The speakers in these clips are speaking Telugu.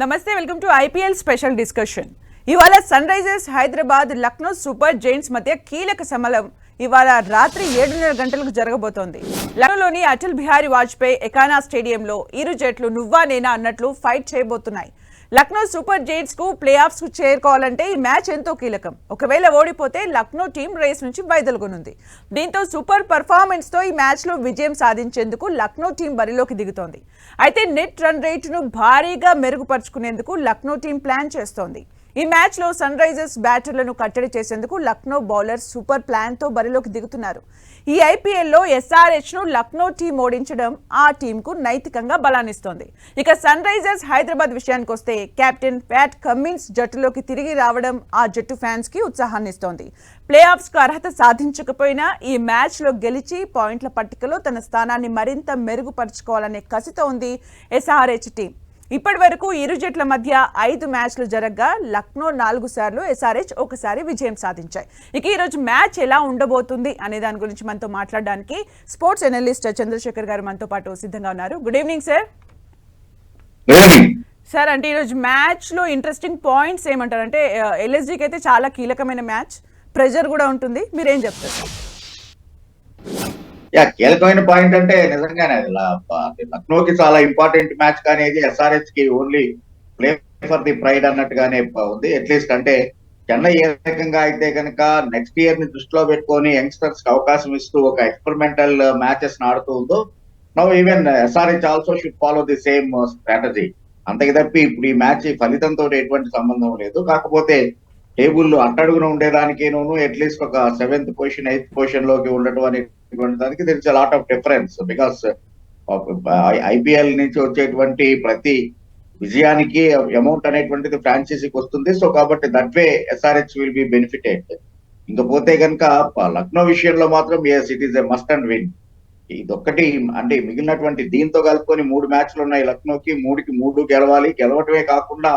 నమస్తే welcome to IPL special discussion. ఇవాళ Sunrisers Hyderabad Lucknow Super Giants మధ్య కీలక సమలం ఇవాళ రాత్రి ఏడున్నర గంటలకు జరగబోతోంది. లక్నోలోని అటల్ బిహారీ వాజ్పేయి ఎకానా స్టేడియంలో ఇరు జట్లు నువ్వా నేనా అన్నట్లు ఫైట్ చేయబోతున్నాయి. లక్నో సూపర్ జైంట్స్కు ప్లే ఆఫ్స్కు చేరుకోవాలంటే ఈ మ్యాచ్ ఎంతో కీలకం. ఒకవేళ ఓడిపోతే లక్నో టీం రేస్ నుంచి వైదొలగనుంది. దీంతో సూపర్ పర్ఫార్మెన్స్తో ఈ మ్యాచ్లో విజయం సాధించేందుకు లక్నో టీం బరిలోకి దిగుతోంది. అయితే నెట్ రన్ రేట్ను భారీగా మెరుగుపరుచుకునేందుకు లక్నో టీం ప్లాన్ చేస్తోంది. ఈ మ్యాచ్లో సన్ రైజర్స్ బ్యాటర్లను కట్టడి చేసేందుకు లక్నో బౌలర్ సూపర్ ప్లాన్తో బరిలోకి దిగుతున్నారు. ఈ ఐపీఎల్లో ఎస్ఆర్హెచ్ను లక్నో టీం ఓడించడం ఆ టీంకు నైతికంగా బలాన్నిస్తోంది. ఇక సన్ రైజర్స్ హైదరాబాద్ విషయానికి వస్తే కెప్టెన్ ప్యాట్ కమ్మిన్స్ జట్టులోకి తిరిగి రావడం ఆ జట్టు ఫ్యాన్స్కి ఉత్సాహాన్నిస్తోంది. ప్లే ఆఫ్స్కు అర్హత సాధించకపోయినా ఈ మ్యాచ్లో గెలిచి పాయింట్ల పట్టికలో తన స్థానాన్ని మరింత మెరుగుపరుచుకోవాలనే కసితో ఉంది ఎస్ఆర్హెచ్ టీం. ఇప్పటి వరకు ఇరు జట్ల మధ్య ఐదు మ్యాచ్లు జరగగా లక్నో నాలుగు సార్లు ఎస్ఆర్హెచ్ ఒకసారి విజయం సాధించాయి. ఇక ఈరోజు మ్యాచ్ ఎలా ఉండబోతుంది అనే దాని గురించి మనతో మాట్లాడడానికి స్పోర్ట్స్ ఎనలిస్ట్ చంద్రశేఖర్ గారు మనతో పాటు సిద్ధంగా ఉన్నారు. Good evening sir. సార్ అంటే ఈరోజు మ్యాచ్లో ఇంట్రెస్టింగ్ పాయింట్స్ ఏమంటారు? అంటే ఎల్ఎస్జీకి అయితే చాలా కీలకమైన మ్యాచ్. ప్రెజర్ కూడా ఉంటుంది. మీరేం చెప్తారు? యా కీలకమైన పాయింట్ అంటే నిజంగానే అది లక్నోకి చాలా ఇంపార్టెంట్ మ్యాచ్ కానీ ఇది ఎస్ఆర్హెచ్కి only play for the pride అన్నట్టుగానే ఉంది. అట్లీస్ట్ అంటే చెన్నై ఏ రకంగా అయితే కనుక నెక్స్ట్ ఇయర్ని దృష్టిలో పెట్టుకొని యంగ్స్టర్స్కి అవకాశం ఇస్తూ ఒక ఎక్స్పెరిమెంటల్ మ్యాచెస్ ఆడుతూ ఉందో no even SRH also should follow the same strategy అంతకి తప్పి ఇప్పుడు ఈ మ్యాచ్ ఫలితంతో ఎటువంటి సంబంధం లేదు. కాకపోతే టేబుల్ అట్టడుగున ఉండేదానికేనూ అట్లీస్ట్ ఒక సెవెంత్ పొజిషన్ ఎయిత్ పొజిషన్లోకి ఉండటం అనేటువంటి దానికి తెలిసి lot of difference because IPL నుంచి వచ్చేటువంటి ప్రతి విజయానికి అమౌంట్ అనేటువంటిది ఫ్రాంచైజీకి వస్తుంది. సో కాబట్టి that way SRH will be benefited ఇంకపోతే కనుక లక్నో విషయంలో మాత్రం yes it is a must and win ఇదొక్కటి అంటే మిగిలినటువంటి దీంతో కలుపుకొని మూడు మ్యాచ్లు ఉన్నాయి లక్నోకి మూడుకి మూడు గెలవాలి. గెలవటమే కాకుండా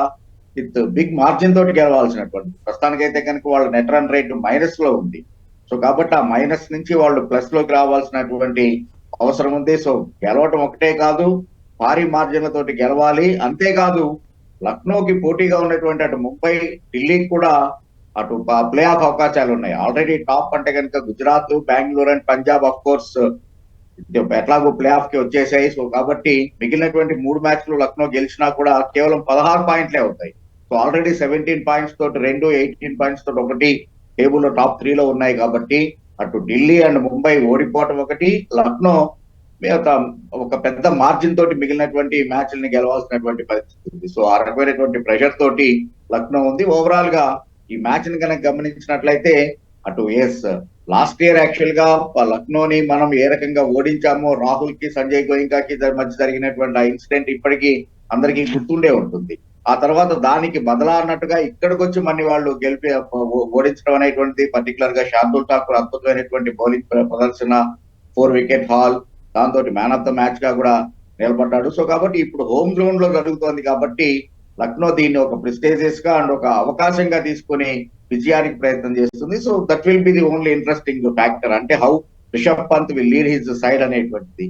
విత్ బిగ్ మార్జిన్ తోటి గెలవాల్సినటువంటి. ప్రస్తుతానికైతే కనుక వాళ్ళ నెట్ రన్ రేట్ మైనస్లో ఉంది. సో కాబట్టి ఆ మైనస్ నుంచి వాళ్ళు ప్లస్లోకి రావాల్సినటువంటి అవసరం ఉంది. సో గెలవటం ఒకటే కాదు భారీ మార్జిన్లతో గెలవాలి. అంతేకాదు లక్నోకి పోటీగా ఉన్నటువంటి అటు ముంబై ఢిల్లీకి కూడా అటు ప్లే ఆఫ్ అవకాశాలు ఉన్నాయి. ఆల్రెడీ టాప్ అంటే కనుక Gujarat Bengaluru and Punjab of course ఎట్లాగో ప్లే ఆఫ్కి వచ్చేసాయి. సో కాబట్టి మిగిలినటువంటి మూడు మ్యాచ్లు లక్నో గెలిచినా కూడా కేవలం పదహారు పాయింట్లే అవుతాయి. సో ఆల్రెడీ సెవెంటీన్ పాయింట్స్ తోటి రెండు ఎయిటీన్ పాయింట్స్ తోటి ఒకటి టేబుల్లో టాప్ త్రీలో ఉన్నాయి కాబట్టి అటు ఢిల్లీ అండ్ ముంబై ఓడిపోవటం ఒకటి లక్నో మిగతా ఒక పెద్ద మార్జిన్ తోటి మిగిలినటువంటి మ్యాచ్లని గెలవాల్సినటువంటి పరిస్థితి ఉంది. సో ఆ రకమైనటువంటి ప్రెషర్ తోటి లక్నో ఉంది. ఓవరాల్గా ఈ మ్యాచ్ని కనుక గమనించినట్లయితే అటు ఎస్ లాస్ట్ ఇయర్ యాక్చువల్గా లక్నోని మనం ఏ రకంగా ఓడించామో రాహుల్కి సంజయ్ గోయింకాకి మధ్య జరిగినటువంటి ఆ ఇన్సిడెంట్ ఇప్పటికీ అందరికీ గుర్తుండే ఉంటుంది. ఆ తర్వాత దానికి బదలా అన్నట్టుగా ఇక్కడికి వచ్చి మన్ని వాళ్ళు గెలిపి ఓడించడం అనేటువంటిది పర్టికులర్గా శార్దుల్ ఠాకూర్ అద్భుతమైనటువంటి బౌలింగ్ ప్రదర్శన ఫోర్ వికెట్ హాల్ దాంతో మ్యాన్ ఆఫ్ ద మ్యాచ్గా కూడా నిలబడ్డాడు. సో కాబట్టి ఇప్పుడు హోమ్ గ్రౌండ్లో జరుగుతోంది కాబట్టి లక్నో దీన్ని ఒక ప్రిస్టేజియస్గా అండ్ ఒక అవకాశంగా తీసుకుని విజయానికి ప్రయత్నం చేస్తుంది. So that will be the only interesting factor అంటే how Rishabh Pant will lead his side అనేటువంటిది.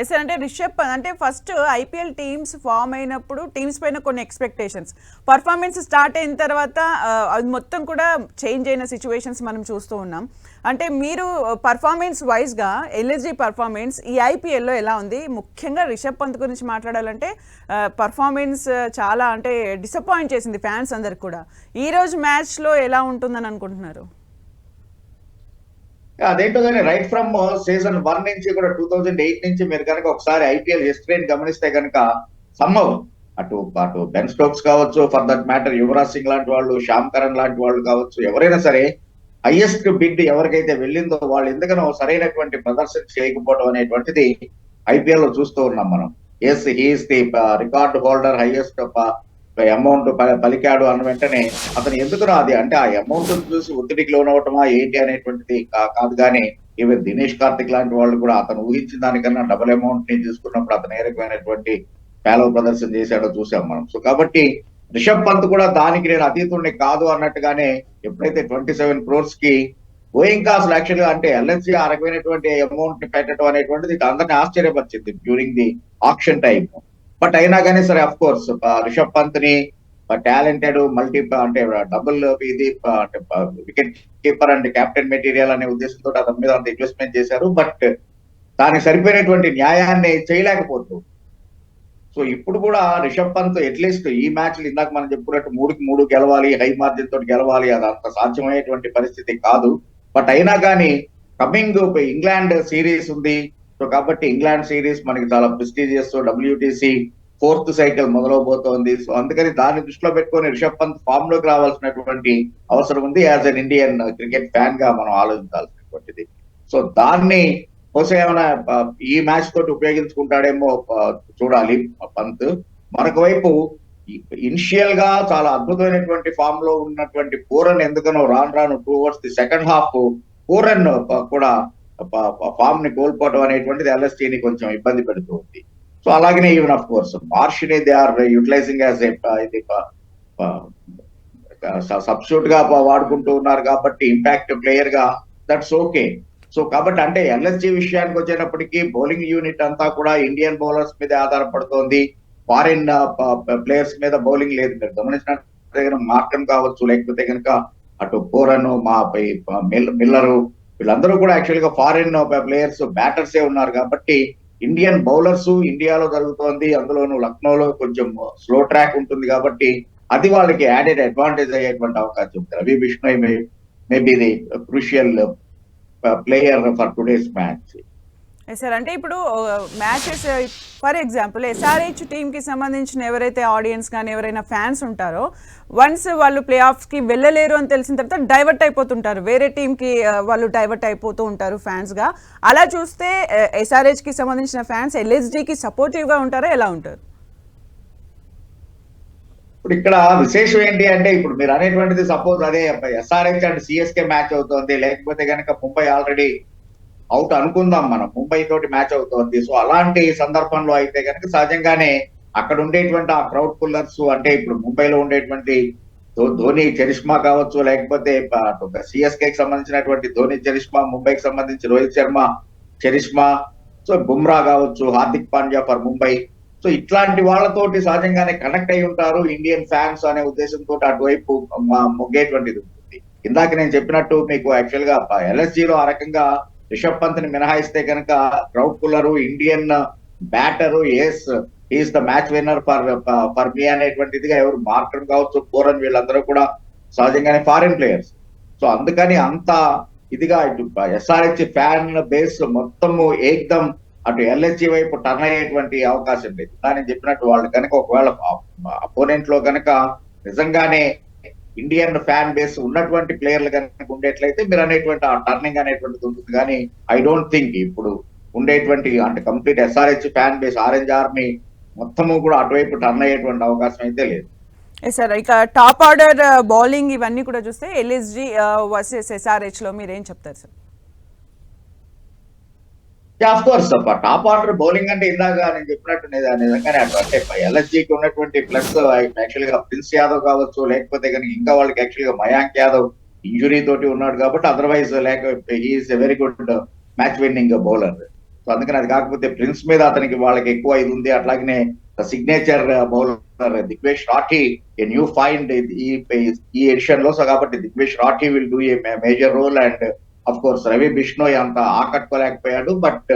ఎస్ అంటే రిషబ్ పంత్ అంటే ఫస్ట్ ఐపీఎల్ టీమ్స్ ఫామ్ అయినప్పుడు టీమ్స్ పైన కొన్ని ఎక్స్పెక్టేషన్స్ పర్ఫార్మెన్స్ స్టార్ట్ అయిన తర్వాత అది మొత్తం కూడా చేంజ్ అయిన సిచ్యువేషన్స్ మనం చూస్తూ ఉన్నాం. అంటే మీరు పర్ఫార్మెన్స్ వైజ్గా ఎల్ఎస్జీ పర్ఫార్మెన్స్ ఈ ఐపీఎల్లో ఎలా ఉంది? ముఖ్యంగా రిషబ్ పంత్ గురించి మాట్లాడాలంటే పర్ఫార్మెన్స్ చాలా అంటే డిసప్పాయింట్ చేసింది ఫ్యాన్స్ అందరికి కూడా. ఈ రోజు మ్యాచ్లో ఎలా ఉంటుందని అనుకుంటున్నారు? అదేంటో కానీ రైట్ ఫ్రమ్ సీజన్ వన్ నుంచి కూడా టూ థౌజండ్ ఎయిట్ నుంచి మీరు కనుక ఒకసారి ఐపీఎల్ హిస్టరీని గమనిస్తే కనుక సమ్మవ్ అటు అటు బెన్ స్టోక్స్ కావచ్చు for that matter Yuvraj Singh లాంటి వాళ్ళు శ్యామ్ కరణ్ లాంటి వాళ్ళు కావచ్చు ఎవరైనా సరే హైయెస్ట్ బిడ్ ఎవరికైతే వెళ్ళిందో వాళ్ళు ఎందుకనో సరైనటువంటి ప్రదర్శన చేయకపోవడం అనేటువంటిది ఐపీఎల్లో చూస్తూ ఉన్నాం మనం. Yes he's the record holder highest amount పలికాడు అన్న వెంటనే అతను ఎందుకునో అది అంటే ఆ అమౌంట్ చూసి ఒత్తిడికి లోనవటమా ఏంటి అనేటువంటిది కా- కాదు కానీ ఈవెన్ దినేష్ కార్తిక్ లాంటి వాళ్ళు కూడా అతను ఊహించిన దానికన్నా డబుల్ అమౌంట్ని తీసుకున్నప్పుడు అతను ఏ రకమైనటువంటి పేలవ ప్రదర్శన చేశాడో చూసాం మనం. సో కాబట్టి రిషబ్ పంత్ కూడా దానికి నేను అతీతుడిని కాదు అన్నట్టుగానే ఎప్పుడైతే ట్వంటీ సెవెన్ క్రోర్స్కి గోయింగ్ అసలు యాక్చువల్గా అంటే ఎల్ఎన్సీ ఆ రకమైనటువంటి అమౌంట్ని పెట్టడం అనేటువంటిది అందరినీ ఆశ్చర్యపరిచింది during the auction time but అయినా కానీ సరే అఫ్ కోర్స్ రిషబ్ పంత్ని టాలెంటెడ్ మల్టీ అంటే డబుల్ ఇది అంటే wicket keeper and captain material అనే ఉద్దేశంతో అతని మీద అంత ఇన్వెస్ట్మెంట్ చేశారు. బట్ దానికి సరిపోయినటువంటి న్యాయాన్ని చేయలేకపోతూ సో ఇప్పుడు కూడా రిషబ్ పంత్ అట్లీస్ట్ ఈ మ్యాచ్లు ఇందాక మనం చెప్పుకున్నట్టు మూడుకి మూడు గెలవాలి హై మార్జిన్ తోటి గెలవాలి అది అంత సాధ్యమయ్యేటువంటి పరిస్థితి కాదు. బట్ అయినా కానీ కమింగ్ ఇంగ్లాండ్ సిరీస్ ఉంది. సో కాబట్టి ఇంగ్లాండ్ సిరీస్ మనకి చాలా ప్రెస్టీజియస్ డబ్ల్యూటీసీ ఫోర్త్ సైకిల్ మొదలవబోతోంది. సో అందుకని దాన్ని దృష్టిలో పెట్టుకొని రిషబ్ పంత్ ఫామ్లోకి రావాల్సినటువంటి అవసరం ఉంది. యాజ్ అన్ ఇండియన్ క్రికెట్ ఫ్యాన్గా మనం ఆలోచించాల్సినటువంటిది. సో దాన్ని బహుశా ఏమైనా ఈ మ్యాచ్ తోటి ఉపయోగించుకుంటాడేమో చూడాలి పంత్. మరొక వైపు ఇనిషియల్గా చాలా అద్భుతమైనటువంటి ఫామ్లో ఉన్నటువంటి పూరన్ ఎందుకనో రాను రాను towards the second half Pooran కూడా ఫామ్ని కోల్పోవడం అనేటువంటిది LST ని కొంచెం ఇబ్బంది పెడుతూ ఉంది. సో అలాగనే even of course Marsh they are utilizing as ఇది సబ్స్టిట్యూట్గా వాడుకుంటూ ఉన్నారు కాబట్టి ఇంపాక్ట్ ప్లేయర్గా దట్స్ ఓకే. సో కాబట్టి అంటే ఎల్ఎస్జీ విషయానికి వచ్చేటప్పటికి బౌలింగ్ యూనిట్ అంతా కూడా ఇండియన్ బౌలర్స్ మీద ఆధారపడుతోంది. ఫారిన్ ప్లేయర్స్ మీద బౌలింగ్ లేదు. మీరు గమనించినట్టు మార్కం కావచ్చు లేకపోతే కనుక అటు పోరన్ మా మిల్లరు వీళ్ళందరూ కూడా యాక్చువల్గా ఫారిన్ ప్లేయర్స్ బ్యాటర్స్ ఏ ఉన్నారు కాబట్టి ఇండియన్ బౌలర్స్ ఇండియాలో జరుగుతోంది. అందులోనూ లక్నోలో కొంచెం uh, స్లో ట్రాక్ ఉంటుంది కాబట్టి అది వాళ్ళకి యాడెడ్ అడ్వాంటేజ్ అయ్యేటువంటి అవకాశం ఉంది. Ravi Bishnoi maybe the crucial player for today's match sir అంటే ఇప్పుడు మ్యాచెస్ ఫర్ ఎగ్జాంపుల్ ఎస్ఆర్హెచ్ టీంకి సంబంధించిన ఎవరైతే ఆడియన్స్ కానీ ఎవరైనా ఫ్యాన్స్ ఉంటారో వన్స్ వాళ్ళు ప్లే ఆఫ్స్కి వెళ్ళలేరు అని తెలిసిన తర్వాత డైవర్ట్ అయిపోతుంటారు. వేరే టీంకి వాళ్ళు డైవర్ట్ అయిపోతూ ఉంటారు ఫ్యాన్స్గా. అలా చూస్తే ఎస్ఆర్హెచ్కి సంబంధించిన ఫ్యాన్స్ ఎల్ఎస్డికి సపోర్టివ్గా ఉంటారా? ఎలా ఉంటారు? ఇప్పుడు ఇక్కడ విశేషం ఏంటి అంటే ఇప్పుడు మీరు అనేటువంటిది సపోజ్ అదే ఎస్ఆర్హెచ్ అండ్ సిఎస్కే మ్యాచ్ అవుతుంది. లేకపోతే కనుక ముంబై ఆల్రెడీ అవుట్ అనుకుందాం మనం. ముంబై తోటి మ్యాచ్ అవుతోంది. సో అలాంటి సందర్భంలో అయితే కనుక సహజంగానే అక్కడ ఉండేటువంటి ఆ క్రౌడ్ పుల్లర్స్ అంటే ఇప్పుడు ముంబైలో ఉండేటువంటి ధోని చరిష్మా కావచ్చు లేకపోతే సిఎస్కే కి సంబంధించినటువంటి ధోని చరిష్మా ముంబైకి సంబంధించి రోహిత్ శర్మ చరిష్మా సో బుమ్రా కావచ్చు హార్దిక్ పాండ్యా ఫర్ ముంబై. సో ఇట్లాంటి వాళ్ళతోటి సహజంగానే కనెక్ట్ అయి ఉంటారు ఇండియన్ ఫ్యాన్స్ అనే ఉద్దేశంతో అటువైపు మొగ్గేటువంటిది ఉంటుంది. ఇందాక నేను చెప్పినట్టు మీకు యాక్చువల్గా ఎల్ఎస్జీలో ఆ రకంగా రిషబ్ పంత్ని మినహాయిస్తే కనుక crowd puller Indian batter as is the match winner for for me అనేటువంటిదిగా ఎవరు మార్కర్ కావచ్చు పూరన్ వీళ్ళందరూ కూడా సహజంగానే ఫారిన్ ప్లేయర్స్. సో అందుకని అంత ఇదిగా ఇటు ఎస్ఆర్హెచ్ ఫ్యాన్ బేస్ మొత్తము ఏకదం అటు ఎల్హెచ్జి వైపు టర్న్ అయ్యేటువంటి అవకాశం లేదు. కానీ చెప్పినట్టు వాళ్ళు కనుక ఒకవేళ అపోనెంట్లో కనుక నిజంగానే ఇండియన్ ఫ్యాన్ బేస్ ఉన్నటువంటి ప్లేయర్లు కనుక ఉండేట్లయితే మీరు అనేటువంటి ఆ టర్నింగ్ అనేటువంటిది ఉంటుంది. కానీ ఐ డోంట్ థింక్ ఇప్పుడు ఉండేటువంటి అంటే complete SRH fan base Orange Army మొత్తము కూడా అటువైపు టర్న్ అయ్యేటువంటి అవకాశం అయితే లేదు. సార్ ఇక టాప్ ఆర్డర్ బౌలింగ్ ఇవన్నీ కూడా చూస్తే ఎల్ఎస్జి వర్సెస్ ఎస్ఆర్హెచ్లో మీరు ఏం చెప్తారు sir of course top order bowling అంటే ఇందాక నేను చెప్పినట్టు నిజ- నిజంగానే అటు అంటే ఎల్ఎస్జికి ఉన్నటువంటి ప్లస్ యాక్చువల్గా ప్రిన్స్ యాదవ్ కావచ్చు లేకపోతే కనుక ఇంకా వాళ్ళకి యాక్చువల్గా మయాంక్ యాదవ్ ఇంజురీ తోటి ఉన్నాడు కాబట్టి అదర్వైజ్ లేక is a very good match winning bowler so అందుకని అది కాకపోతే ప్రిన్స్ మీద అతనికి వాళ్ళకి ఎక్కువ ఇది ఉంది అట్లాగనే signature bowler Digvesh Rathi a new find ఈ ఈ ఎడిషన్లో సో కాబట్టి Digvesh Rathi will do a major role and of course Ravi Bishnoi అంత ఆకట్టుకోలేకపోయాడు బట్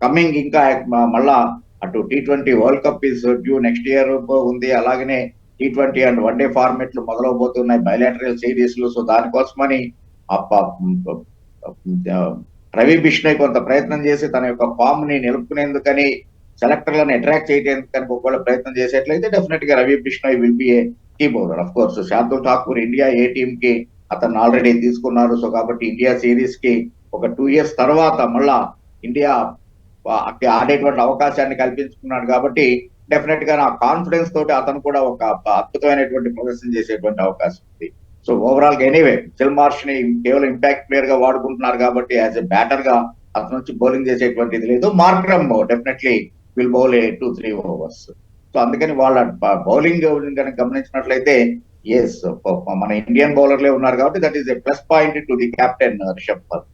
కమింగ్ ఇంకా మళ్ళా అటు T twenty World Cup is due next year ఉంది. అలాగనే T twenty and one day ఫార్మెట్లు మొదలవబోతున్నాయి బయలాటరల్ సిరీస్లు సో దానికోసమని అప్ప- రవి బిష్ణోయ్ కొంత ప్రయత్నం చేసి తన యొక్క ఫామ్ని నిలుపుకునేందుకని సెలెక్టర్లను అట్రాక్ట్ చేయడానికి ఒకవేళ ప్రయత్నం చేసేట్లయితే డెఫినెట్గా Ravi Bishnoi will be a key bowler of course Shardul Thakur India A టీమ్కి అతను ఆల్రెడీ తీసుకున్నారు. సో కాబట్టి ఇండియా సిరీస్కి ఒక టూ ఇయర్స్ తర్వాత మళ్ళా ఇండియా ఆడేటువంటి అవకాశాన్ని కల్పించుకున్నాడు కాబట్టి డెఫినెట్గా నా కాన్ఫిడెన్స్ తోటి అతను కూడా ఒక అద్భుతమైనటువంటి ప్రదర్శన చేసేటువంటి అవకాశం ఉంది. సో ఓవరాల్గా ఎనీవే ఫిల్ మార్ష్ని కేవలం ఇంపాక్ట్ ప్లేయర్గా వాడుకుంటున్నారు కాబట్టి యాజ్ ఎ బ్యాటర్గా అతను వచ్చి బౌలింగ్ చేసేటువంటిది లేదు. Markram definitely will bowl a two three overs so అందుకని వాళ్ళ బౌలింగ్ కనుక గమనించినట్లయితే ఎస్ మన ఇండియన్ బౌలర్లే ఉన్నారు కాబట్టి that is a plus point to the captain Rishabh Pant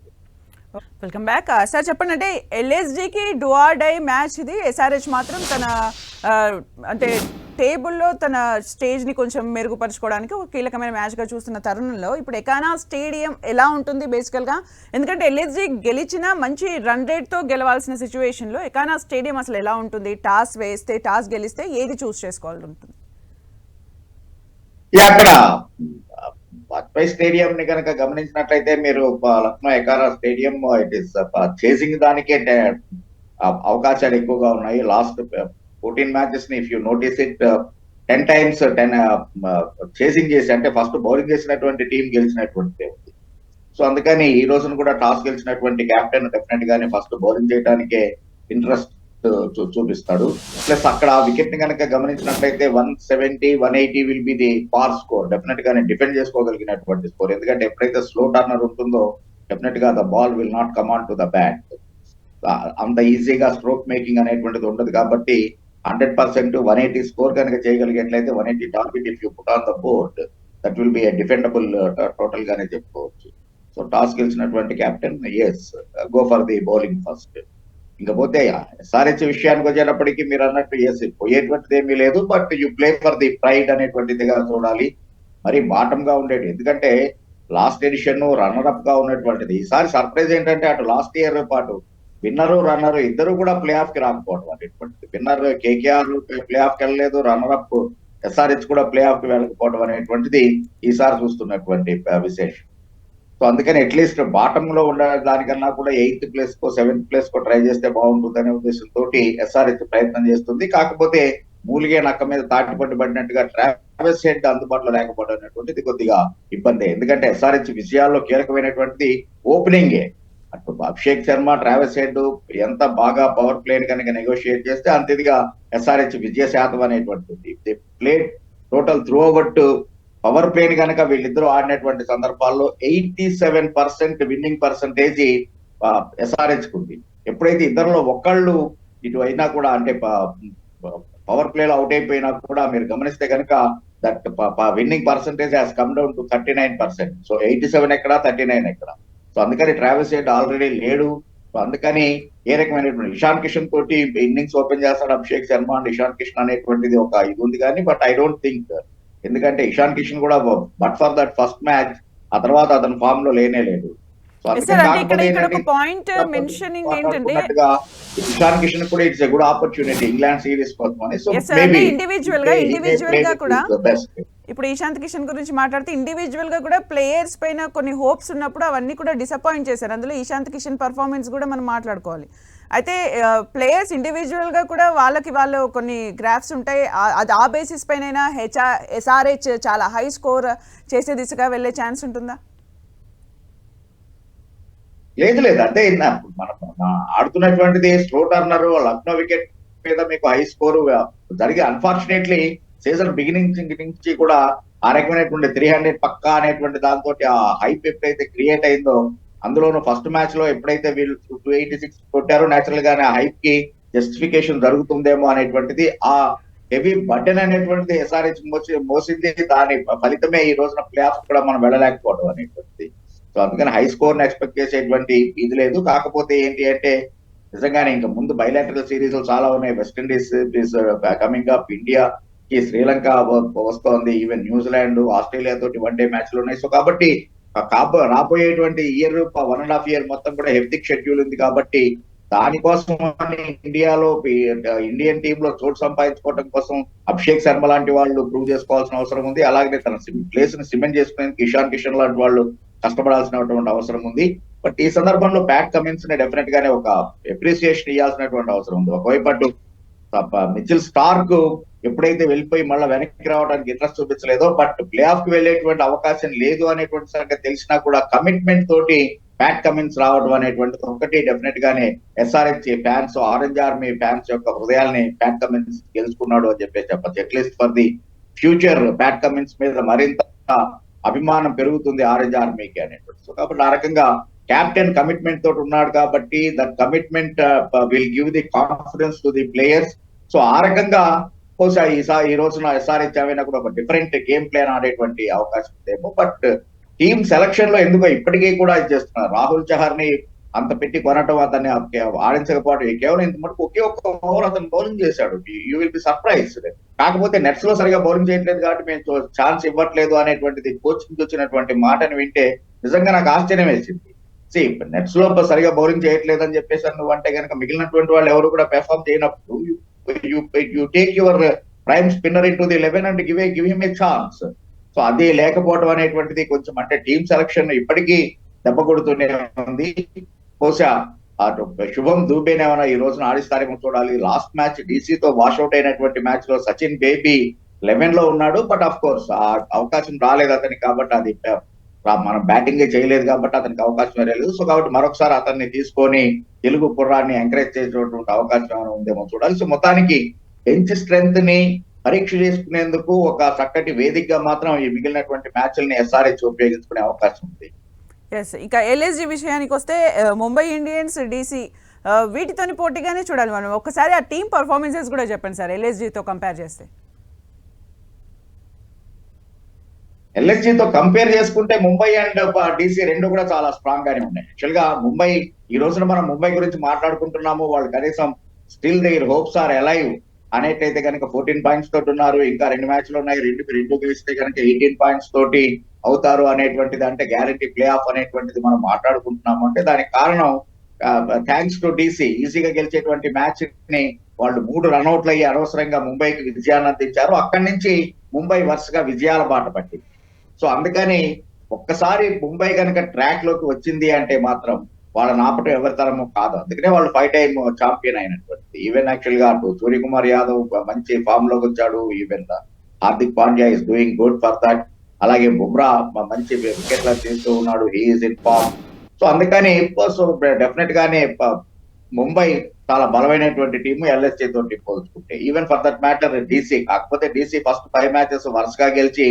welcome back sir చెప్పండి అంటే ఎల్ఎస్జికి డుఆర్ డై మ్యాచ్ ఇది. ఎస్ఆర్హెచ్ మాత్రం తన uh, అంటే టేబుల్లో తన స్టేజ్ని కొంచెం మెరుగుపరచుకోవడానికి ఒక కీలకమైన మ్యాచ్గా చూస్తున్న తరుణంలో ఇప్పుడు ఎకానా స్టేడియం ఎలా ఉంటుంది బేసికల్గా ఎందుకంటే ఎల్ఎస్జి గెలిచిన మంచి రన్ రేట్తో గెలవాల్సిన సిచ్యువేషన్లో ఎకానా స్టేడియం అసలు ఎలా ఉంటుంది? టాస్ వేస్తే టాస్ గెలిస్తే ఏది చూస్ చేసుకోవాలి ఉంటుంది? అక్కడ వాజ్పేయి స్టేడియం ని కనుక గమనించినట్లయితే మీరు Lucknow Ekana stadium it is chasing దానికే అవకాశాలు ఎక్కువగా ఉన్నాయి. Last fourteen మ్యాచెస్ని if you notice it ten times ten chasing చేసి అంటే ఫస్ట్ బౌలింగ్ చేసినటువంటి టీం గెలిచినటువంటి సో అందుకని ఈ రోజున కూడా టాస్ గెలిచినటువంటి కెప్టెన్ డెఫినెట్ గానే ఫస్ట్ బౌలింగ్ చేయడానికే ఇంట్రెస్ట్ చూపిస్తాడు. ప్లస్ అక్కడ వికెట్ని కనుక గమనించినట్లయితే one seventy one eighty will be the par score. డెఫినెట్గా డిఫెండ్ చేసుకోగలిగినటువంటి స్కోర్. ఎందుకంటే ఎప్పుడైతే స్లో టర్నర్ ఉంటుందో డెఫినెట్గా the ball will not come on to the bat. అంత ఈజీగా స్ట్రోక్ మేకింగ్ అనేటువంటిది ఉండదు కాబట్టి hundred percent one eighty score కనుక చేయగలిగినట్లయితే one eighty target if you put on the board that will be defendable total గానే చెప్పుకోవచ్చు. సో టాస్ గెలిచినటువంటి captain yes go for the bowling first ఇకపోతే ఎస్ఆర్హెచ్ విషయానికి వచ్చేటప్పటికి మీరు అన్నట్టు ఎస్ పోయేటువంటిది ఏమీ లేదు but you play for the pride అనేటువంటిదిగా చూడాలి. మరి బాటమ్గా ఉండేది. ఎందుకంటే లాస్ట్ ఎడిషన్ రన్నర్ అప్గా ఉన్నటువంటిది. ఈసారి సర్ప్రైజ్ ఏంటంటే అటు లాస్ట్ ఇయర్ పాటు విన్నరు రన్నర్ ఇద్దరు కూడా ప్లే ఆఫ్కి రాకపోవడం అనేటువంటిది విన్నర్ కేకేఆర్ ప్లే ఆఫ్కి వెళ్ళలేదు రన్నర్ అప్ ఎస్ఆర్హెచ్ కూడా ప్లే ఆఫ్కి వెళ్ళకపోవడం అనేటువంటిది ఈసారి చూస్తున్నటువంటి విశేషం. సో అందుకని అట్లీస్ట్ బాటమ్లో ఉండే దానికన్నా కూడా ఎయిత్ ప్లేస్ కో సెవెంత్ ప్లేస్ కో ట్రై చేస్తే బాగుంటుంది అనే ఉద్దేశంతో ఎస్ఆర్హెచ్ ప్రయత్నం చేస్తుంది. కాకపోతే మూలిగే నక్క మీద తాటిపట్టు పడినట్టుగా ట్రావెల్స్ హెడ్ అందుబాటులో లేకపోవడం అనేటువంటిది కొద్దిగా ఇబ్బంది. ఎందుకంటే ఎస్ఆర్హెచ్ విజయాల్లో కీలకమైనటువంటిది ఓపెనింగే. అటు అభిషేక్ శర్మ ట్రావెల్స్ హెడ్ ఎంత బాగా పవర్ ప్లేన్ కనుక నెగోషియేట్ చేస్తే అంత ఇదిగా ఎస్ఆర్హెచ్ విజయ శాతం అనేటువంటిది. Play total throughout power plane కనుక వీళ్ళిద్దరూ ఆడినటువంటి సందర్భాల్లో eighty seven percent winning percentage SRH ఉంది ఎప్పుడైతే ఇద్దరులో ఒకళ్ళు ఇటు అయినా కూడా అంటే పవర్ ప్లేలో అవుట్ అయిపోయినా కూడా మీరు గమనిస్తే కనుక that winning percentage has come down to thirty nine percent so eighty seven ఎక్కడ థర్టీ నైన్ ఎక్కడ. సో అందుకని ట్రావెల్స్ హెడ్ ఆల్రెడీ లేడు. సో అందుకని ఏ రకమైనటువంటి ఇషాన్ కిషన్ తోటి ఇన్నింగ్స్ ఓపెన్ చేస్తాడు అభిషేక్ శర్మ అండ్ ఇషాన్ కిషన్ అనేటువంటిది ఒక ఇది ఉంది కానీ బట్ ఐ డోంట్ థింక్ ఎందుకంటే ఇషాన్ కిషన్ కూడా but for that first match ఆ తర్వాత అతను ఫామ్లో లేనే లేదు. ఇక్కడ ఇక్కడ ఒక పాయింట్ మెన్షనింగ్ ఏంటంటే ఇషాన్ కిషన్ కూడా it's good opportunity England series కోసం అని సో అంటే individual గా- individual గా కూడా ఇప్పుడు ఈశాంత్ కిషన్ గురించి మాట్లాడితే ఇండివిజువల్గా కూడా ప్లేయర్స్ పైన కొన్ని హోప్స్ ఉన్నప్పుడు అవన్నీ కూడా డిసప్పాయింట్ చేశారు. అందులో ఈశాంత్ కిషన్ పర్ఫార్మెన్స్ కూడా మనం మాట్లాడుకోవాలి. అయితే ప్లేయర్స్ ఇండివిజువల్గా కూడా వాళ్ళకి వాళ్ళు కొన్ని గ్రాఫ్స్ ఉంటాయి. అది ఆ బేసిస్ పైన హెచ్ఆర్ ఎస్ఆర్హెచ్ చాలా హై స్కోర్ చేసే దిశగా వెళ్ళే ఛాన్స్ ఉంటుందా? లేదు లేదు. అంటే ఇన్న- మన ఆడుతున్నటువంటిది స్లో టర్నర్ లక్నో వికెట్ మీద మీకు హై స్కోర్ జరిగి అన్ఫార్చునేట్లీ సీజన్ బిగినింగ్ నుంచి కూడా ఆ రకమైనటువంటి త్రీ హండ్రెడ్ పక్కా అనేటువంటి దాంతో ఆ హైప్ ఎప్పుడైతే క్రియేట్ అయిందో అందులోనూ ఫస్ట్ మ్యాచ్లో ఎప్పుడైతే వీళ్ళు టూ ఎయిటీ సిక్స్ కొట్టారో నేచురల్ గానే ఆ హైప్కి జస్టిఫికేషన్ జరుగుతుందేమో అనేటువంటిది ఆ హెవీ బటన్ అనేటువంటిది ఎస్ఆర్హెచ్ మోసి మోసింది. దాని ఫలితమే ఈ రోజున ప్లే ఆఫ్ కూడా మనం వెళ్ళలేకపోవడం అనేటువంటిది. సో అందుకని హై స్కోర్ ఎక్స్పెక్ట్ చేసేటువంటి ఇది లేదు. కాకపోతే ఏంటి అంటే నిజంగానే ఇంకా ముందు బయలాటరల్ సిరీస్ చాలా ఉన్నాయి. West Indies is coming up India కి శ్రీలంక వస్తోంది. ఈవెన్ న్యూజిలాండ్ ఆస్ట్రేలియా తోటి వన్ డే మ్యాచ్లు ఉన్నాయి. సో కాబట్టి కాబో రాబోయేటువంటి year one and half year మొత్తం కూడా హెక్టిక్ షెడ్యూల్ ఉంది కాబట్టి దానికోసం ఇండియాలో ఇండియన్ టీమ్లో చోటు సంపాదించుకోవడం కోసం అభిషేక్ శర్మ లాంటి వాళ్ళు ప్రూవ్ చేసుకోవాల్సిన అవసరం ఉంది. అలాగే తన ప్లేస్ని సిమెంట్ చేసుకునేందుకు ఇషాన్ కిషన్ లాంటి వాళ్ళు కష్టపడాల్సినటువంటి అవసరం ఉంది. బట్ ఈ సందర్భంలో ప్యాట్ కమిన్స్ని డెఫినెట్ గానే ఒక అప్రిసియేషన్ ఇవ్వాల్సినటువంటి అవసరం ఉంది. ఒకవైపు అటు మిచిల్ స్టార్క్ ఎప్పుడైతే వెళ్ళిపోయి మళ్ళీ వెనక్కి రావడానికి ఇంట్రెస్ట్ చూపించలేదో బట్ ప్లే ఆఫ్కి వెళ్ళేటువంటి అవకాశం లేదు అనేటువంటి సంగతి తెలిసినా కూడా కమిట్మెంట్ తోటి ప్యాట్ కమిన్స్ రావడం అనేటువంటిది ఒకటి. డెఫినెట్ గానే SRH fans Orange Army fans యొక్క హృదయాల్ని ప్యాట్ కమిన్స్ గెలుచుకున్నాడు అని చెప్పేసి చెప్పచ్చు. At least for the future Pat Cummins మీద మరింత అభిమానం పెరుగుతుంది ఆరెంజ్ ఆర్మీకి అనేటువంటి. సో కాబట్టి ఆ రకంగా క్యాప్టెన్ కమిట్మెంట్ తోటి ఉన్నాడు కాబట్టి the commitment will give the confidence to the players so ఆ రకంగా బహుశా ఈసారి ఈ రోజున ఎస్ఆర్హెచ్ ఏమైనా కూడా ఒక డిఫరెంట్ గేమ్ ప్లాన్ ఆడేటువంటి అవకాశం ఉందేమో బట్ టీమ్ సెలక్షన్లో ఎందుకో ఇప్పటికీ కూడా ఇది చేస్తున్నారు. రాహుల్ చహర్ని అంత పెట్టి కొనటం అతన్ని ఆడించకపోవడం కేవలం ఇంత మటుకు ఒకే ఒక్క ఓవర్ అతను బౌలింగ్ చేశాడు. యూ విల్ బి సర్ప్రైజ్ కాకపోతే నెట్స్లో సరిగా బౌలింగ్ చేయట్లేదు కాబట్టి మేము ఛాన్స్ ఇవ్వట్లేదు అనేటువంటిది కోచింగ్ వచ్చినటువంటి మాటని వింటే నిజంగా నాకు ఆశ్చర్యం వేసింది. సి నెట్స్లో సరిగా బౌలింగ్ చేయట్లేదు అని చెప్పేసి నువ్వు అంటే కనుక మిగిలినటువంటి వాళ్ళు ఎవరు కూడా పెర్ఫామ్ చేయనప్పుడు you take your prime spinner into the eleven and give give him a chance so అది లేకపోవడం అనేటువంటిది కొంచెం అంటే టీమ్ సెలక్షన్ ఇప్పటికీ దెబ్బ కొడుతూనే ఉంది. బహుశా శుభం దూబేనేమైనా ఈ రోజున ఆడిస్తారేమో చూడాలి. లాస్ట్ మ్యాచ్ డీసీతో వాషౌట్ అయినటువంటి మ్యాచ్లో సచిన్ బేబీ లెవెన్లో ఉన్నాడు. బట్ ఆఫ్ కోర్స్ ఆ అవకాశం రాలేదు అతనికి కాబట్టి అది మనం బ్యాటింగ్ చేయలేదు కాబట్టి అతనికి అవకాశం లేదు. సో కాబట్టి మరొకసారి అతన్ని తీసుకొని తెలుగు కుర్రాన్ని ఎంకరేజ్ చేసేటువంటి అవకాశం ఏమైనా ఉందేమో చూడాలి. సో మొత్తానికి బెంచ్ స్ట్రెంత్ని పరీక్ష చేసుకునేందుకు ఒక చక్కటి వేదికగా మాత్రం ఈ మిగిలినటువంటి మ్యాచ్ల్ని ఎస్ఆర్హెచ్ ఉపయోగించుకునే అవకాశం ఉంది. ఎస్ ఇక ఎల్ఎస్జి విషయానికి వస్తే ముంబై ఇండియన్స్ డీసీ వీటితోని పోటీగానే చూడాలి మనం. ఒకసారి ఆ టీం పర్ఫార్మెన్సెస్ కూడా చెప్పండి సార్ ఎల్ఎస్జితో కంపేర్ చేస్తే. ఎల్ఎస్జీతో కంపేర్ చేసుకుంటే ముంబై అండ్ డీసీ రెండు కూడా చాలా స్ట్రాంగ్ గానే ఉన్నాయి. యాక్చువల్గా ముంబై ఈ రోజున మనం ముంబై గురించి మాట్లాడుకుంటున్నాము వాళ్ళు కనీసం still there hopes are alive అనేటైతే కనుక ఫోర్టీన్ పాయింట్స్ తోటి ఉన్నారు. ఇంకా రెండు మ్యాచ్లు ఉన్నాయి. రెండు రెండు గెలిస్తే కనుక ఎయిటీన్ పాయింట్స్ తోటి అవుతారు అనేటువంటిది అంటే గ్యారంటీ ప్లే ఆఫ్ అనేటువంటిది మనం మాట్లాడుకుంటున్నాము. అంటే దానికి కారణం థ్యాంక్స్ టు డీసీ ఈజీగా గెలిచేటువంటి మ్యాచ్ని వాళ్ళు మూడు రన్అట్లు అయ్యి అనవసరంగా ముంబైకి విజయాన్ని అందించారు. అక్కడి నుంచి ముంబై వరుసగా విజయాల బాట పట్టింది. సో అందుకని ఒక్కసారి ముంబై కనుక ట్రాక్లోకి వచ్చింది అంటే మాత్రం వాళ్ళని ఆపటం ఎవరి తరము కాదు. అందుకనే వాళ్ళు ఫైవ్ టైమ్ ఛాంపియన్ అయినటువంటి ఈవెన్ యాక్చువల్గా అటు సూర్యకుమార్ యాదవ్ మంచి ఫామ్లోకి వచ్చాడు. Even Hardik Pandya is doing good for that అలాగే బుమ్రా మంచి వికెట్ల తీస్తూ ఉన్నాడు. హీఈస్ ఇన్ ఫామ్ సో అందుకని సో డెఫినెట్ గానే ముంబై చాలా బలమైనటువంటి టీము ఎల్ఎస్జీ తోటి పోల్చుకుంటే. Even for that matter DC కాకపోతే డీసీ ఫస్ట్ ఫైవ్ మ్యాచెస్ వరుసగా గెలిచి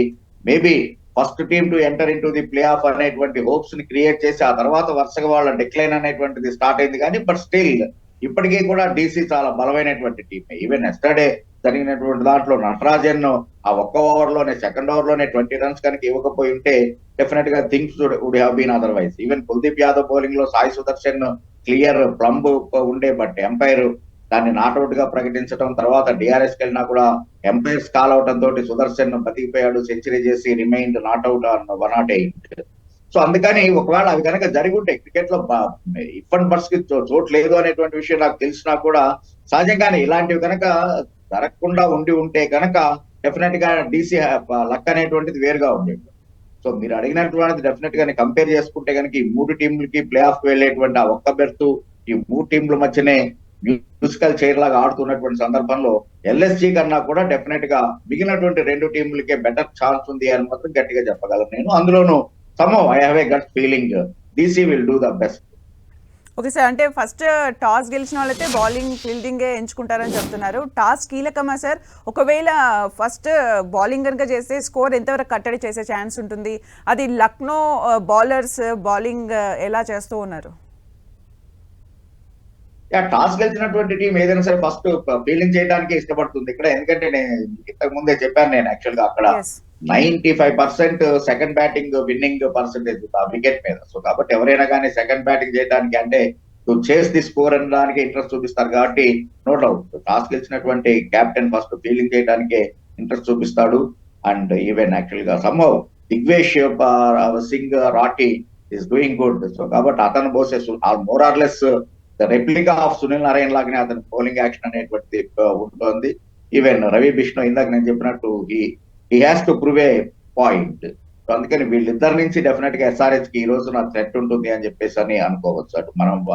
maybe first team to enter in to the play off అనేటువంటి హోప్స్ని క్రియేట్ చేసి ఆ తర్వాత వరుసగా వాళ్ళ డిక్లైన్ అనేటువంటిది స్టార్ట్ అయింది కానీ బట్ స్టిల్ ఇప్పటికీ కూడా డీసీ చాలా బలమైనటువంటి టీమే ఈవెన్ ఎస్టర్డే జరిగినటువంటి దాంట్లో నటరాజన్ ఆ ఒక్క ఓవర్లోనే సెకండ్ ఓవర్లోనే ట్వంటీ రన్స్ కనుక ఇవ్వకపోయి ఉంటే డెఫినెట్గా things would have been otherwise even Kuldeep Yadav బౌలింగ్లో సాయి సుదర్శన్ క్లియర్ ప్లంబ్ ఉండే బట్ ఎంపైర్ దాన్ని నాట్అవుట్గా ప్రకటించడం తర్వాత డిఆర్ఎస్ వెళ్ళినా కూడా ఎంపైర్స్ కాల్ అవటం తోటి సుదర్శన్ బతికిపోయాడు సెంచరీ చేసి remained not out one nought eight. So అందుకని ఒకవేళ అవి కనుక జరిగి ఉంటే క్రికెట్లో ఇప్పటి అండ్ బర్స్కి చో- చోటు లేదు అనేటువంటి విషయం నాకు తెలిసినా కూడా సహజంగానే ఇలాంటివి కనుక జరగకుండా ఉండి ఉంటే కనుక డెఫినెట్గా డీసీ లక్ అనేటువంటిది వేరుగా ఉండేది. సో మీరు అడిగినటువంటి డెఫినెట్గా కంపేర్ చేసుకుంటే కనుక ఈ మూడు టీంలకి ప్లే ఆఫ్ వెళ్ళేటువంటి ఆ ఒక్క బెర్త్ ఈ మూడు టీంల మధ్యనే మ్యూజికల్ చైర్ లాగా ఆడుతున్నటువంటి సందర్భంలో ఎల్ఎస్జి కన్నా కూడా డెఫినెట్గా మిగిలినటువంటి రెండు టీంలకే బెటర్ ఛాన్స్ ఉంది అని మాత్రం గట్టిగా చెప్పగలను నేను. అందులోనూ some I have a gut feeling DC will do the best okay sir అంటే ఫస్ట్ టాస్ uh, గెలిచిన వాళ్ళైతే బౌలింగ్ ఫీల్డింగే ఎంచుకుంటారని చెప్తున్నారు. టాస్ కీలకమా సార్ ఒకవేళ ఫస్ట్ బౌలింగ్ కనుక చేస్తే స్కోర్ ఎంతవరకు కట్టడి చేసే ఛాన్స్ ఉంటుంది? అది Lucknow uh, bowlers bowling uh, ఎలా చేస్తూ ఉన్నారు? టాస్ గెలిచినటువంటి టీం ఏదైనా సరే ఫస్ట్ ఫీల్డింగ్ చేయడానికి ఇష్టపడుతుంది ఇక్కడ. ఎందుకంటే నేను ఇంతకు ముందే చెప్పాను నేను యాక్చువల్గా అక్కడ ninety five percent second batting winning percentage wicket మీద. సో కాబట్టి ఎవరైనా కానీ సెకండ్ బ్యాటింగ్ చేయడానికి అంటే టు చేస్ ది స్కోర్ అనడానికి ఇంట్రెస్ట్ చూపిస్తారు కాబట్టి నో డౌట్ టాస్ గెలిచినటువంటి కెప్టెన్ ఫస్ట్ ఫీల్డింగ్ చేయడానికి ఇంట్రెస్ట్ చూపిస్తాడు. అండ్ ఈవెన్ యాక్చువల్గా somehow Digvesh Singh Rathi is doing good so కాబట్టి అతను బోసే more or less replica of Sunil Narine లాగానే అతని బౌలింగ్ యాక్షన్ అనేటువంటిది ఉంటుంది. ఈవెన్ రవి బిష్ణు ఇందాక నేను చెప్పినట్టు ఈ he has to prove a point so అందుకని వీళ్ళిద్దరి నుంచి డెఫినెట్గా ఎస్ఆర్హెచ్కి ఈ రోజు నా థ్రెట్ ఉంటుంది అని చెప్పేసి అని అనుకోవచ్చు. అటు మనం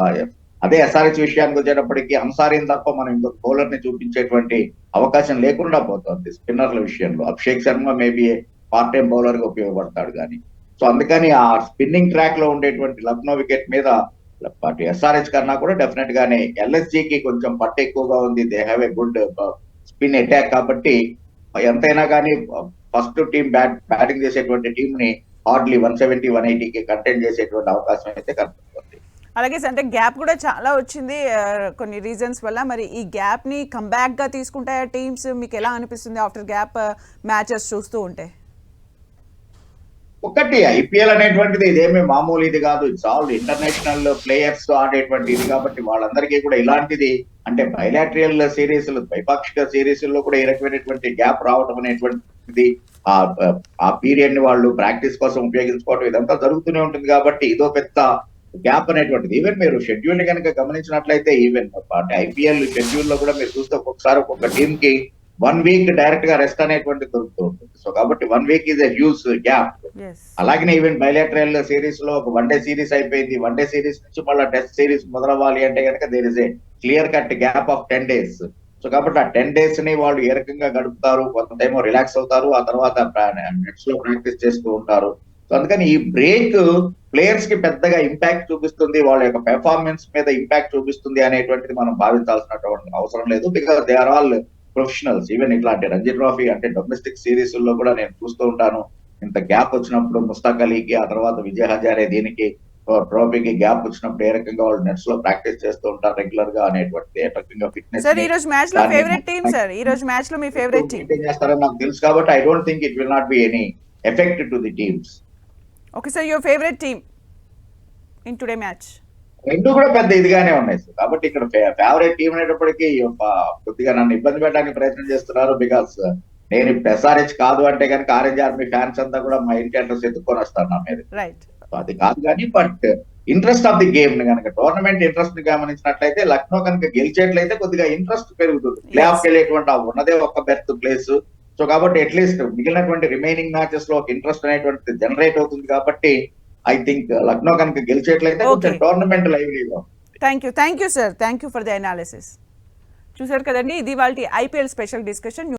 అదే ఎస్ఆర్హెచ్ విషయానికి వచ్చేటప్పటికి అంసారీని తప్ప మనం ఇంకొక బౌలర్ని చూపించేటువంటి అవకాశం లేకుండా పోతుంది స్పిన్నర్ల విషయంలో. Abhishek Sharma maybe part time బౌలర్గా ఉపయోగపడతాడు కానీ సో అందుకని ఆ స్పిన్నింగ్ ట్రాక్లో ఉండేటువంటి లక్నో వికెట్ మీద పార్టీ ఎస్ఆర్హెచ్ కన్నా కూడా డెఫినెట్ గానే LSG కి కొంచెం పట్టు ఎక్కువగా ఉంది. They have a good spin attack కాబట్టి ఎంతైనా కానీ ఫస్ట్ టీం బ్యాట్ బ్యాటింగ్ చేసేటువంటి టీం ని హార్డ్లీ వన్ సెవెంటీ వన్కి కంటెంట్ చేసేటువంటి అవకాశం అయితే కనిపిస్తుంది అలాగే అంటే గ్యాప్ కూడా చాలా వచ్చింది uh, కొన్ని రీజన్స్ వల్ల. మరి ఈ గ్యాప్ని కంబ్యాక్గా తీసుకుంటాయా టీమ్స్ మీకు ఎలా అనిపిస్తుంది ఆఫ్టర్ గ్యాప్ మ్యాచెస్ చూస్తూ ఉంటే? ఒకటి ఐపీఎల్ అనేటువంటిది ఇదేమి మామూలు ఇది కాదు. ఇట్స్ ఆల్ ఇంటర్నేషనల్ ప్లేయర్స్ ఆడేటువంటి ఇది కాబట్టి వాళ్ళందరికీ కూడా ఇలాంటిది అంటే బయలాట్రియల్ సిరీస్ ద్వైపాక్షిక సిరీస్లో కూడా ఈ రకమైనటువంటి గ్యాప్ రావడం అనేటువంటిది ఆ ఆ పీరియడ్ని వాళ్ళు ప్రాక్టీస్ కోసం ఉపయోగించుకోవడం ఇదంతా జరుగుతూనే ఉంటుంది కాబట్టి ఇదో పెద్ద గ్యాప్ అనేటువంటిది. ఈవెన్ మీరు షెడ్యూల్ని కనుక గమనించినట్లయితే ఈవెన్ అంటే ఐపీఎల్ షెడ్యూల్లో కూడా మీరు చూస్తే ఒక్కొక్కసారి ఒక్కొక్క టీం కి వన్ వీక్ డైరెక్ట్గా రెస్ట్ అనేటువంటి దొరుకుతూ ఉంటుంది. సో కాబట్టి one week is a huge gap yes అలాగనే ఈవెన్ బయలాటరల్ సిరీస్లో ఒక వన్ డే సిరీస్ అయిపోయింది. వన్ డే సిరీస్ నుంచి మళ్ళీ టెస్ట్ సిరీస్ మొదలవ్వాలి అంటే కనుక there is a clear cut gap of ten days so కాబట్టి ఆ టెన్ డేస్ని వాళ్ళు ఏ రకంగా గడుపుతారు? కొంత ఏమో రిలాక్స్ అవుతారు. ఆ తర్వాత నెట్స్లో ప్రాక్టీస్ చేస్తూ ఉంటారు. సో అందుకని ఈ బ్రేక్ ప్లేయర్స్కి పెద్దగా ఇంపాక్ట్ చూపిస్తుంది. వాళ్ళ యొక్క పెర్ఫార్మెన్స్ మీద ఇంపాక్ట్ చూపిస్తుంది అనేటువంటిది మనం భావించాల్సినటువంటి అవసరం లేదు. Because they are all professionals. Even ఇట్లాంటి రంజీ ట్రోఫీ అంటే డొమెస్టిక్ సిరీస్లో కూడా నేను చూస్తూ ఉంటాను. ఇంత గ్యాప్ వచ్చినప్పుడు ముస్తాక్ అలీకి ఆ తర్వాత విజయ్ హజారే దీనికి ట్రోఫీకి గ్యాప్ వచ్చినప్పుడు ఏ రకంగా వాళ్ళు నెట్స్లో ప్రాక్టీస్ చేస్తూ ఉంటారు రెగ్యులర్గా అనేటువంటి ఏ రకంగా ఫిట్నెస్ సార్ ఈ రోజు మ్యాచ్లో ఫేవరెట్ టీం సార్. ఈ రోజు మ్యాచ్లో మీ ఫేవరెట్ టీం చేస్తారని నాకు తెలుసు కాబట్టి I don't think it will not be any effect to the teams okay sir your favourite team in today match రెండు కూడా పెద్ద ఇదిగానే ఉన్నాయి సార్. కాబట్టి ఇక్కడ ఫేవరెట్ టీం అనేటప్పటికీ కొద్దిగా నన్ను ఇబ్బంది పెట్టడానికి ప్రయత్నం చేస్తున్నారు బికాస్ నేను ఎస్ఆర్హెచ్ కాదు అంటే కనుక ఆరెంజ్ ఆర్మీ ఫ్యాన్స్ అంతా కూడా మా ఇంటి అడ్రస్ ఎత్తుకొని వస్తారు నా మీద. అది కాదు కానీ బట్ ఇంట్రెస్ట్ ఆఫ్ ది గేమ్ని కనుక టోర్నమెంట్ ఇంట్రెస్ట్ని గమనించినట్లయితే లక్నో కనుక గెలిచేట్లయితే కొద్దిగా ఇంట్రెస్ట్ పెరుగుతుంది. ప్లే ఆఫ్ వెళ్ళేటువంటి ఉన్నదే ఒక్క బెర్త్ ప్లేస్ సో కాబట్టి అట్లీస్ట్ మిగిలినటువంటి రిమైనింగ్ మ్యాచెస్లో ఒక ఇంట్రెస్ట్ అనేటువంటిది జనరేట్ అవుతుంది కాబట్టి ఐ థింక్ లక్నో కనుక గెలిచేట్లయితే కొంచెం. Tournament లైవ్లీగా thank you thank you sir thank you for the analysis చూసారు కదండి ఇది వాళ్ళ ఐపీఎల్ స్పెషల్ డిస్కషన్